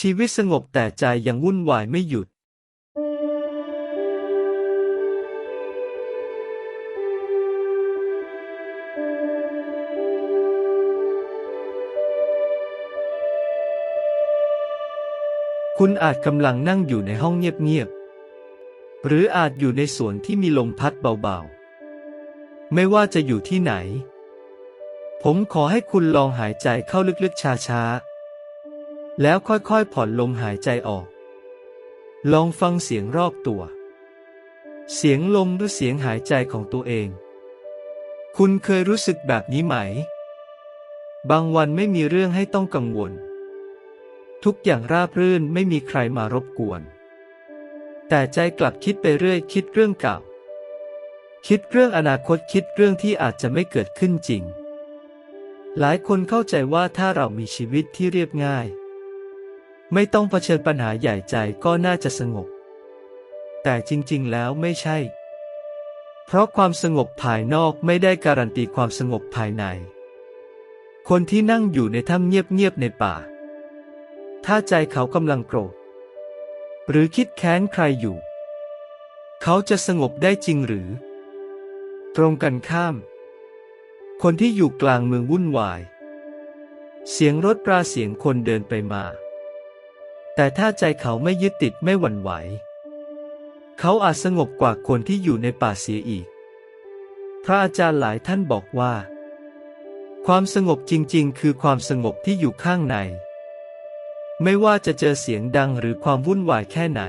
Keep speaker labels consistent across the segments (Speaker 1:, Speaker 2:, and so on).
Speaker 1: ชีวิตสงบแต่ใจยังวุ่นวายไม่หยุดคุณอาจกำลังนั่งอยู่ในห้องเงียบๆ หรืออาจอยู่ในสวนที่มีลมพัดเบาๆ ไม่ว่าจะอยู่ที่ไหน ผมขอให้คุณลองหายใจเข้าลึกๆช้าๆ แล้วค่อยๆผ่อนลมหายใจออก ลองฟังเสียงรอบตัว เสียงลมหรือเสียงหายใจของตัวเอง คุณเคยรู้สึกแบบนี้ไหม บางวันไม่มีเรื่องให้ต้องกังวล ทุกอย่างราบรื่นไม่มีใครมารบกวน แต่ใจกลับคิดไปเรื่อยคิดเรื่องเก่า คิดเรื่องอนาคตคิดเรื่องที่อาจจะไม่เกิดขึ้นจริงหลายคนเข้าใจว่าถ้าเรามีชีวิตที่เรียบง่าย ไม่ต้องเผชิญปัญหาใหญ่ใจก็น่าจะสงบ แต่จริงๆ แล้วไม่ใช่ เพราะความสงบภายนอกไม่ได้การันตีความสงบภายใน คนที่นั่งอยู่ในถ้ำเงียบๆในป่า ถ้าใจเขากำลังโกรธ หรือคิดแค้นใครอยู่ เขาจะสงบได้จริงหรือ ตรงกันข้าม คนที่อยู่กลางเมืองวุ่นวาย เสียงรถปราเสียงคนเดินไปมา แต่ถ้าใจเขาไม่ยึดติดไม่หวั่นไหว เขาอาจสงบกว่าคนที่อยู่ในป่าเสียอีก พระอาจารย์หลายท่านบอกว่า ความสงบจริง ๆ คือความสงบที่อยู่ข้างใน ไม่ว่าจะเจอเสียงดังหรือความวุ่นวายแค่ไหน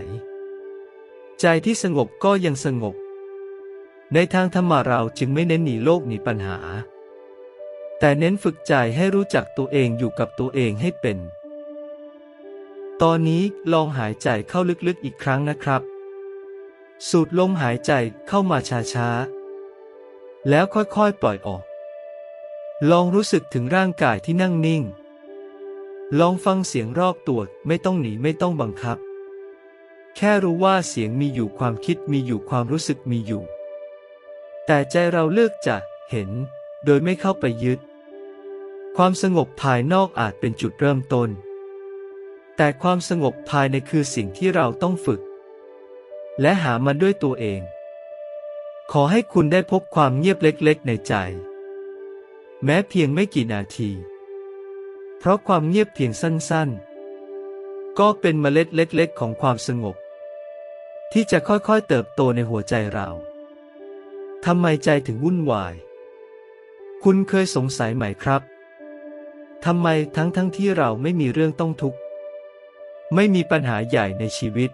Speaker 1: ใจที่สงบก็ยังสงบ ในทางธรรมะเราจึงไม่เน้นหนีโลกหนีปัญหา แต่เน้นฝึกใจให้รู้จักตัวเองอยู่กับตัวเองให้เป็น ตอนนี้ลองหายใจเข้าลึกๆอีกครั้งนะครับ สูดลมหายใจเข้ามาช้าๆ แล้วค่อยๆปล่อยออก ลองรู้สึกถึงร่างกายที่นั่งนิ่ง ลองฟังเสียงรอบตัวไม่ต้องหนีไม่ต้องบังคับ แค่รู้ว่าเสียงมีอยู่ความคิดมีอยู่ความรู้สึกมีอยู่ แต่ใจเราเลือกจะเห็น โดยไม่เข้าไปยึด ความสงบภายนอกอาจเป็นจุดเริ่มต้น แต่ความสงบภายในคือสิ่งที่เราต้องฝึก และหามันด้วยตัวเอง ขอให้คุณได้พบความเงียบเล็กๆในใจ แม้เพียงไม่กี่นาที เพราะความเงียบเพียงสั้นๆ ก็เป็นเมล็ดเล็กๆ ของความสงบ ที่จะค่อยๆเติบโตในหัวใจเราทำไมใจถึงวุ่นวาย คุณเคยสงสัยไหมครับ ทำไมทั้งๆทที่เราไม่มีเรื่องต้องทุกข์ ไม่มีปัญหาใหญ่ในชีวิต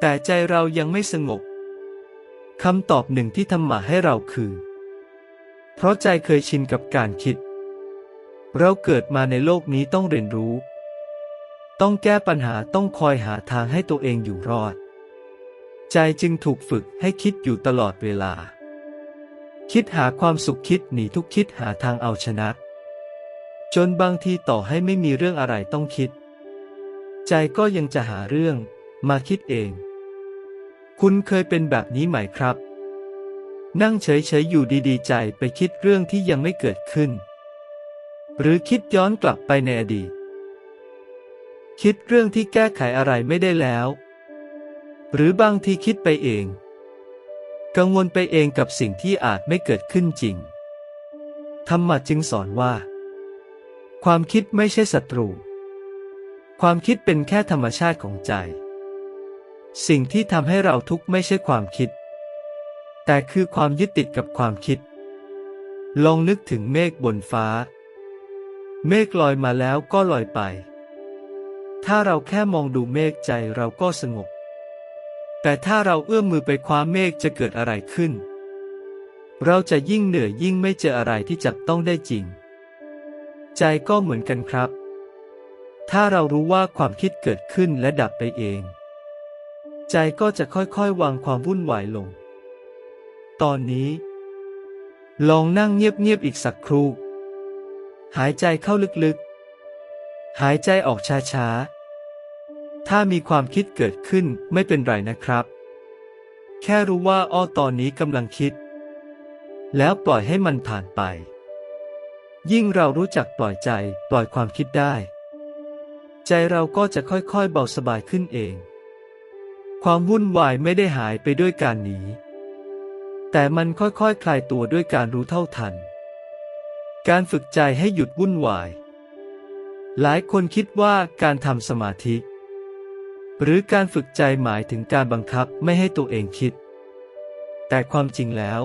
Speaker 1: แต่ใจเรายังไม่สงบคำตอบหนึ่งที่ทำมาให้เราคือ เพราะใจเคยชินกับการคิด เราเกิดมาในโลกนี้ต้องเรียนรู้ ต้องแก้ปัญหาต้องคอยหาทางให้ตัวเองอยู่รอด ใจจึงถูกฝึกให้คิดอยู่ตลอดเวลา คิดหาความสุขคิดหนีทุกคิดหาทางเอาชนะ จนบางทีต่อให้ไม่มีเรื่องอะไรต้องคิด ใจก็ยังจะหาเรื่อง มาคิดเอง คุณเคยเป็นแบบนี้ไหมครับ นั่งเฉยๆอยู่ดีๆ ใจไปคิดเรื่องที่ยังไม่เกิดขึ้น หรือคิดย้อนกลับไปในอดีต คิดเรื่องที่แก้ไขอะไรไม่ได้แล้ว หรือบางทีคิดไปเอง กังวลไปเองกับสิ่งที่อาจไม่เกิดขึ้นจริง ธรรมะจึงสอนว่า ความคิดไม่ใช่ศัตรู ความคิดเป็นแค่ธรรมชาติของใจ สิ่งที่ทำให้เราทุกข์ไม่ใช่ความคิด แต่คือความยึดติดกับความคิด ลองนึกถึงเมฆบนฟ้า เมฆลอยมาแล้วก็ลอยไป ถ้าเราแค่มองดูเมฆใจเราก็สงบ แต่ถ้าเราเอื้อมมือไปคว้าเมฆจะเกิดอะไรขึ้น เราจะยิ่งเหนื่อยยิ่งไม่เจออะไรที่จับต้องได้จริง ใจก็เหมือนกันครับ ถ้าเรารู้ว่าความคิดเกิดขึ้นและดับไปเอง ใจก็จะค่อยๆ วางความวุ่นวายลง ตอนนี้ ลองนั่งเงียบๆอีกสักครู่ หายใจเข้าลึกๆ หายใจออกช้าๆ ถ้ามีความคิดเกิดขึ้นไม่เป็นไรนะครับ แค่รู้ว่าอ้อตอนนี้กำลังคิด แล้วปล่อยให้มันผ่านไป ยิ่งเรารู้จักปล่อยใจปล่อยความคิดได้ ใจเราก็จะค่อยๆเบาสบายขึ้นเอง ความวุ่นวายไม่ได้หายไปด้วยการหนี แต่มันค่อยๆคคลายตัวด้วยการรู้เท่าทัน การฝึกใจให้หยุดวุ่นวาย หลายคนคิดว่าการทำสมาธิ หรือการฝึกใจหมายถึงการบังคับไม่ให้ตัวเองคิด แต่ความจริงแล้ว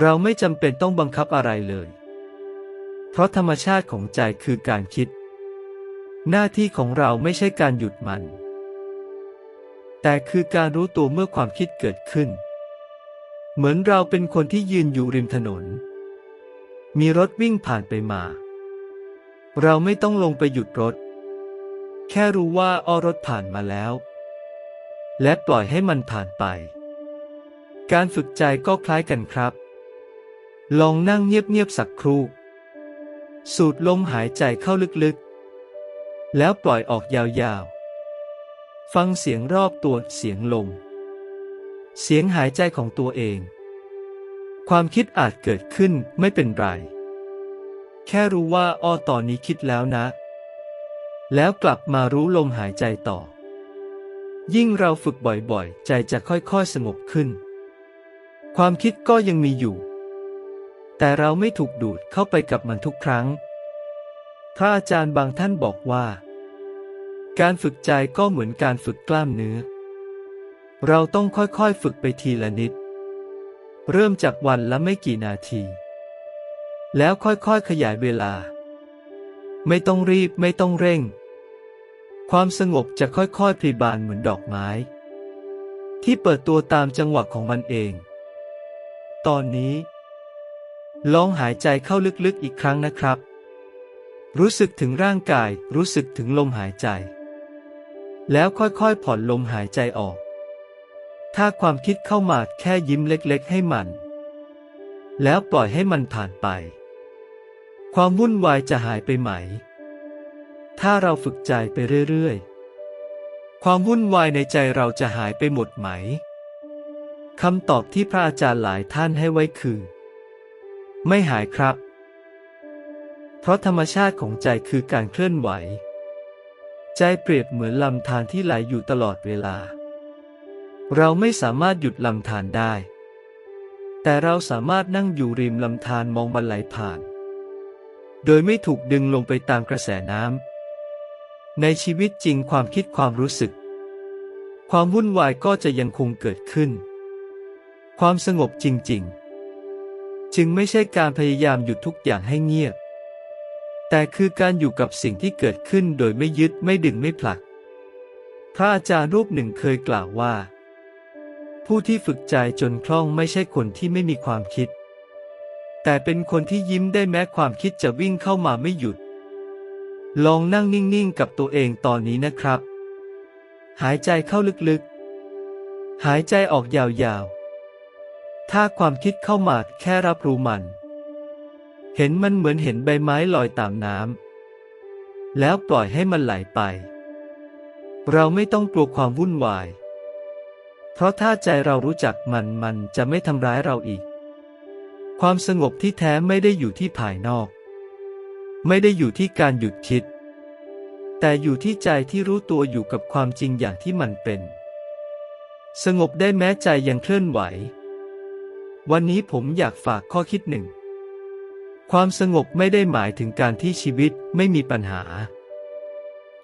Speaker 1: เราไม่จำเป็นต้องบังคับอะไรเลย เพราะธรรมชาติของใจคือการคิด หน้าที่ของเราไม่ใช่การหยุดมัน แต่คือการรู้ตัวเมื่อความคิดเกิดขึ้น เหมือนเราเป็นคนที่ยืนอยู่ริมถนน มีรถวิ่งผ่านไปมา เราไม่ต้องลงไปหยุดรถ แค่รู้ว่าอ้อรถผ่านมาแล้ว และปล่อยให้มันผ่านไป การฝึกใจก็คล้ายกันครับ ลองนั่งเงียบๆสักครู่ สูดลมหายใจเข้าลึกๆ แล้วปล่อยออกยาวๆ ฟังเสียงรอบตัวเสียงลม เสียงหายใจของตัวเอง ความคิดอาจเกิดขึ้นไม่เป็นไร แค่รู้ว่าอ้อตอนนี้คิดแล้วนะ แล้วกลับมารู้ลมหายใจต่อ ยิ่งเราฝึกบ่อยๆ ใจจะค่อยๆสงบขึ้น ความคิดก็ยังมีอยู่ แต่เราไม่ถูกดูดเข้าไปกับมันทุกครั้งพระอาจารย์บางท่านบอกว่า การฝึกใจก็เหมือนการฝึกกล้ามเนื้อ เราต้องค่อยๆฝึกไปทีละนิด เริ่มจากวันละไม่กี่นาที แล้วค่อยๆขยายเวลา ไม่ต้องรีบไม่ต้องเร่ง ความสงบจะค่อยๆพลีบานเหมือนดอกไม้ ที่เปิดตัวตามจังหวะของมันเอง ตอนนี้ ลองหายใจเข้าลึกๆอีกครั้งนะครับรู้สึกถึงร่างกาย รู้สึกถึงลมหายใจ แล้วค่อยๆผ่อนลมหายใจออก ถ้าความคิดเข้ามาแค่ยิ้มเล็กๆให้มัน แล้วปล่อยให้มันผ่านไป ความวุ่นวายจะหายไปไหม ถ้าเราฝึกใจไปเรื่อยๆ ความวุ่นวายในใจเราจะหายไปหมดไหมคำตอบที่พระอาจารย์หลายท่านให้ไว้คือ ไม่หายครับ เพราะธรรมชาติของใจคือการเคลื่อนไหว ใจเปรียบเหมือนลำธารที่ไหลอยู่ตลอดเวลา เราไม่สามารถหยุดลำธารได้ แต่เราสามารถนั่งอยู่ริมลำธารมองมันไหลผ่าน โดยไม่ถูกดึงลงไปตามกระแสน้ำ ในชีวิตจริงความคิดความรู้สึก ความวุ่นวายก็จะยังคงเกิดขึ้น ความสงบจริง ๆ จึงไม่ใช่การพยายามหยุดทุกอย่างให้เงียบ แต่คือการอยู่กับสิ่งที่เกิดขึ้นโดยไม่ยึดไม่ดึงไม่ผลัก พระอาจารย์รูปหนึ่งเคยกล่าวว่า ผู้ที่ฝึกใจจนคล่องไม่ใช่คนที่ไม่มีความคิด แต่เป็นคนที่ยิ้มได้แม้ความคิดจะวิ่งเข้ามาไม่หยุด ลองนั่งนิ่งๆกับตัวเองตอนนี้นะครับ หายใจเข้าลึกๆ หายใจออกยาวๆ ถ้าความคิดเข้ามาแค่รับรู้มัน เห็นมันเหมือนเห็นใบไม้ลอยตามน้ำแล้วปล่อยให้มันไหลไป เราไม่ต้องกลัวความวุ่นวาย เพราะถ้าใจเรารู้จักมันมันจะไม่ทำร้ายเราอีก ความสงบที่แท้ไม่ได้อยู่ที่ภายนอก ไม่ได้อยู่ที่การหยุดคิด แต่อยู่ที่ใจที่รู้ตัวอยู่กับความจริงอย่างที่มันเป็น สงบได้แม้ใจยังเคลื่อนไหว วันนี้ผมอยากฝากข้อคิดหนึ่ง ความสงบไม่ได้หมายถึงการที่ชีวิตไม่มีปัญหา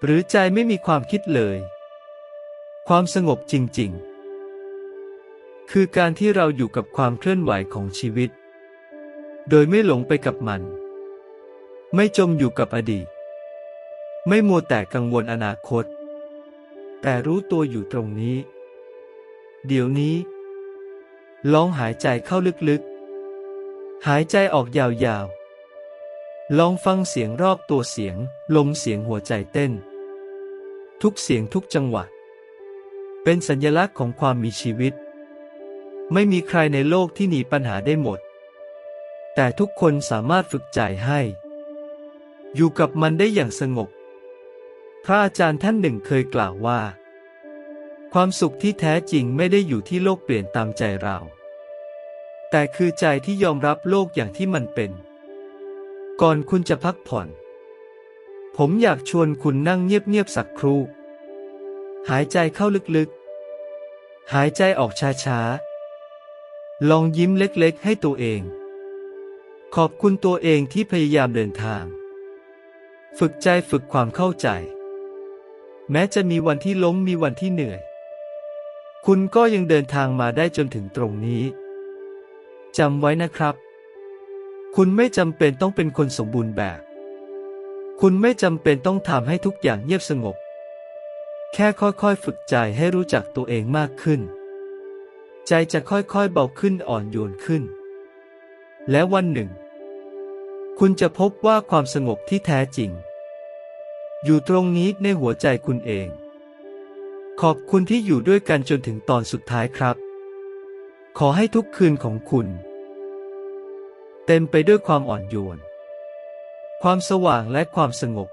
Speaker 1: หรือใจไม่มีความคิดเลย ความสงบจริงๆ คือการที่เราอยู่กับความเคลื่อนไหวของชีวิต โดยไม่หลงไปกับมัน ไม่จมอยู่กับอดีต ไม่มัวแต่กังวลอนาคต แต่รู้ตัวอยู่ตรงนี้ เดี๋ยวนี้ ลองหายใจเข้าลึกๆ หายใจออกยาวๆ ลองฟังเสียงรอบตัวเสียง ลมเสียงหัวใจเต้น ทุกเสียงทุกจังหวะ เป็นสัญลักษณ์ของความมีชีวิต ไม่มีใครในโลกที่หนีปัญหาได้หมด แต่ทุกคนสามารถฝึกใจให้ อยู่กับมันได้อย่างสงบ พระอาจารย์ท่านหนึ่งเคยกล่าวว่า ความสุขที่แท้จริงไม่ได้อยู่ที่โลกเปลี่ยนตามใจเรา แต่คือใจที่ยอมรับโลกอย่างที่มันเป็น ก่อนคุณจะพักผ่อน ผมอยากชวนคุณนั่งเงียบๆสักครู่ หายใจเข้าลึกๆ หายใจออกช้าๆ ลองยิ้มเล็กๆ ให้ตัวเอง ขอบคุณตัวเองที่พยายามเดินทาง ฝึกใจฝึกความเข้าใจ แม้จะมีวันที่ล้มมีวันที่เหนื่อย คุณก็ยังเดินทางมาได้จนถึงตรงนี้ จำไว้นะครับ คุณไม่จำเป็นต้องเป็นคนสมบูรณ์แบบ คุณไม่จำเป็นต้องทำให้ทุกอย่างเงียบสงบ แค่ค่อยๆฝึกใจให้รู้จักตัวเองมากขึ้น ใจจะค่อยๆเบาขึ้นอ่อนโยนขึ้น และวันหนึ่ง คุณจะพบว่าความสงบที่แท้จริง อยู่ตรงนี้ในหัวใจคุณเอง ขอบคุณที่อยู่ด้วยกันจนถึงตอนสุดท้ายครับ ขอให้ทุกคืนของคุณ เต็มไปด้วยความอ่อนโยน ความสว่างและความสงบ